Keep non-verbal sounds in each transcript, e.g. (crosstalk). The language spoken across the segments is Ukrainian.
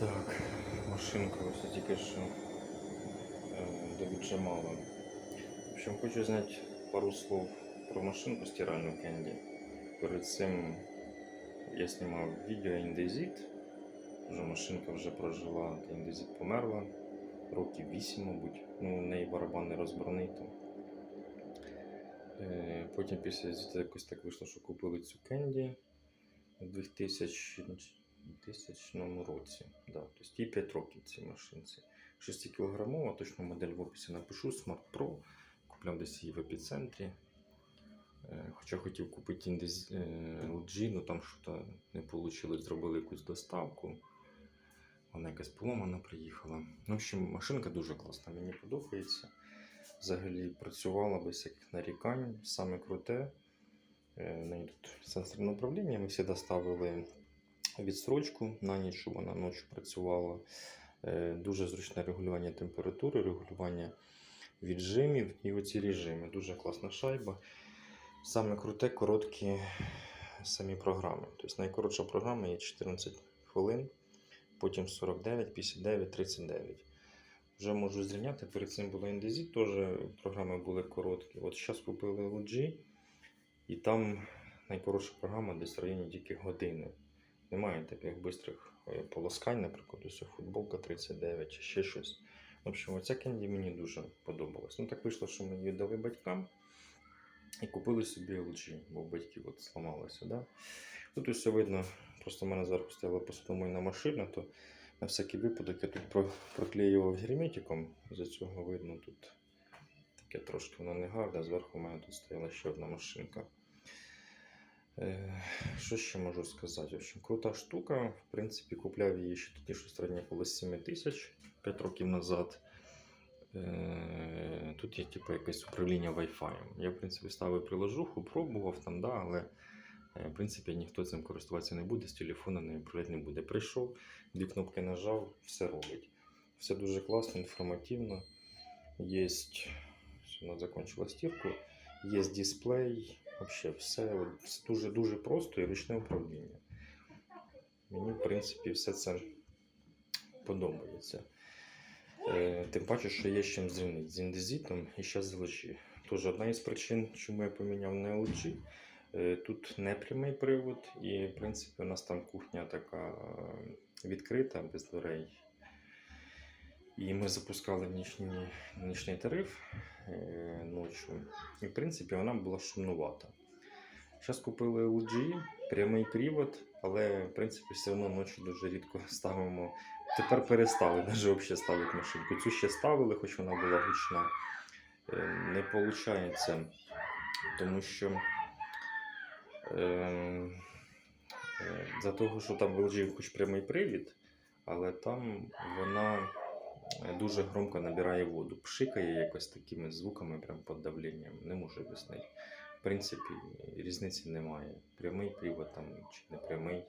Так, машинка ось тільки що е, довіджимала. В общем, хочу знати пару слов про машинку стиральну Кенді. Перед цим я знімав відео індезіт. Вже машинка вже прожила, та індезіт померла. Років 8, мабуть. Ну, у неї барабан не розбраний там. Е, Потім після якось так вийшло, що купили цю Кенді 2000, 2000 році. Да, тобто їй 5 років цій машинці. 6 кілограмова, точно модель в описі напишу, Smart Pro. Купляв десь її в епіцентрі. Е, Хоча хотів купити індез... е, LG, ну там щось не вийшло, зробили якусь доставку. Вона якась поломана приїхала. Ну, в общем, машинка дуже класна, мені подобається. Взагалі працювала без всяких нарікань. Саме круте. е, неї тут сенсорне управління. Ми всі ставили відстрочку на ніч, щоб вона ночі працювала. Е, Дуже зручне регулювання температури, регулювання віджимів і оці режими. Дуже класна шайба. Саме круте, короткі самі програми. Тобто найкоротша програма є 14 хвилин, потім 49, 59, 39. Вже можу зрівняти. Перед цим було індезіт, теж програми були короткі. От зараз купили LG, і там найкоротша програма десь в районі тільки години. Немає таких бистрих е, полоскань, наприклад, ось футболка 39 чи ще щось. В общем, оця кенді мені дуже подобалась. Ну так вийшло, що ми її дали батькам і купили собі LG, бо в батьків от зламалося. Да? Тут усе видно, просто в мене зверху стояла посудомийна машина, то на всякий випадок я тут проклеював герметиком. За цього видно тут таке трошки воно не гарне. Зверху в мене тут стояла ще одна машинка. Що ще можу сказати? В крута штука. В принципі, купляв її ще тоді, що середня було 7 тисяч 5 років назад. Е, Тут є типу, якесь управління Wi-Fi. Я, в принципі, ставив приложуху, пробував там, да, але е, в принципі ніхто цим користуватися не буде, з телефона не управляти не буде. Прийшов, дві кнопки нажав, все робить. Все дуже класно, інформативно. Є, вона закінчила стірку, є дисплей, Вообще все от, дуже дуже просто і ручне управління. Мені, в принципі, все це подобається. Е, тим паче, що є з чим зрівнити з індезітом і ще з LG. Тож одна із причин, чому я поміняв на LG. Е, тут не прямий привод, і, в принципі, у нас там кухня така е, відкрита, без дверей. І ми запускали нічні, нічний тариф е, ночі. І, в принципі, вона була шумнувата. Зараз купили LG, прямий привод, але в принципі все одно ночі дуже рідко (laughs) ставимо. Тепер перестали навіть взагалі ставити машинку. Цю ще ставили, хоч вона була гучна. Е, Не виходить, тому що е, е, за того, що там LG хоч прямий привід, але там вона дуже громко набирає воду. Пшикає якось такими звуками, прям під давленням. Не можу об'яснити. В принципі, різниці немає. Прямий привод там чи не прямий. Е,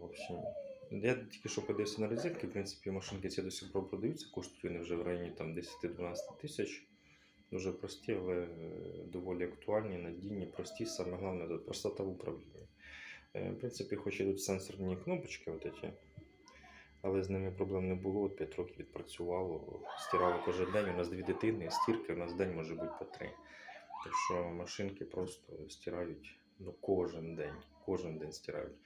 В общем, я тільки що подивився на розетки, в принципі, машинки ці до сих пор продаються, коштують вони вже в районі там 10-12 тисяч. Дуже прості, але е, доволі актуальні, надійні, прості. Саме головне простота в управлінні. Е, В принципі, хоч ідуть сенсорні кнопочки, от ці, але з ними проблем не було. От 5 років відпрацювало, стирало кожен день. У нас дві дитини, стірки, у нас в день може бути по три. Так що машинки просто стирають ну, кожен день. Кожен день стирають.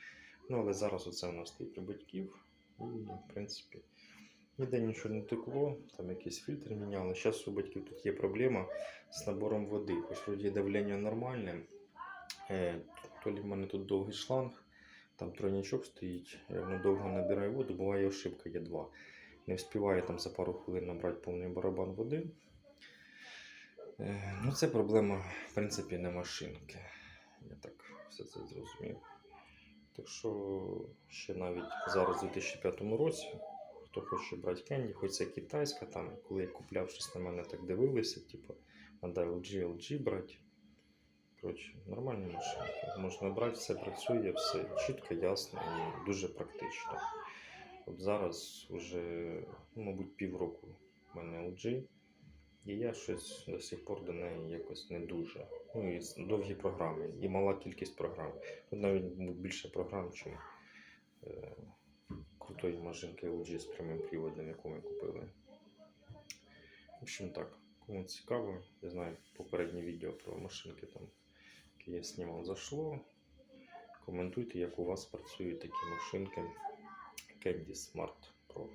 Ну, але зараз оце у нас стоїть у батьків. І, в принципі, ніде нічого не текло, там якийсь фільтр міняли. Зараз у батьків тут є проблема з набором води. Хоч вроді давлення нормальне. Е, то лі в мене тут довгий шланг, там тройничок стоїть, я воно довго набирає воду, буває ошибка є два. Не встигає там за пару хвилин набрати повний барабан води. Е, Ну, це проблема, в принципі, не машинки. Я так все це зрозумів. Так що ще навіть зараз, у 2005 році, хто хоче брати кенді, хоч це китайська, там, коли я купляв щось на мене так дивилися, типу, треба LG, LG брати. Коротше, нормальні машинки. Можна брати, все працює, все чітко, ясно і дуже практично. От зараз вже, ну, мабуть, півроку в мене LG. І я щось до сих пор до неї якось не дуже. Ну і довгі програми, і мала кількість програм. Тут навіть більше програм, ніж е, крутої машинки LG з прямим приводом, яку ми купили. В общем так, кому цікаво, я знаю попереднє відео про машинки там, я знімав, зашло. Коментуйте, як у вас працюють такі машинки Candy Smart Pro.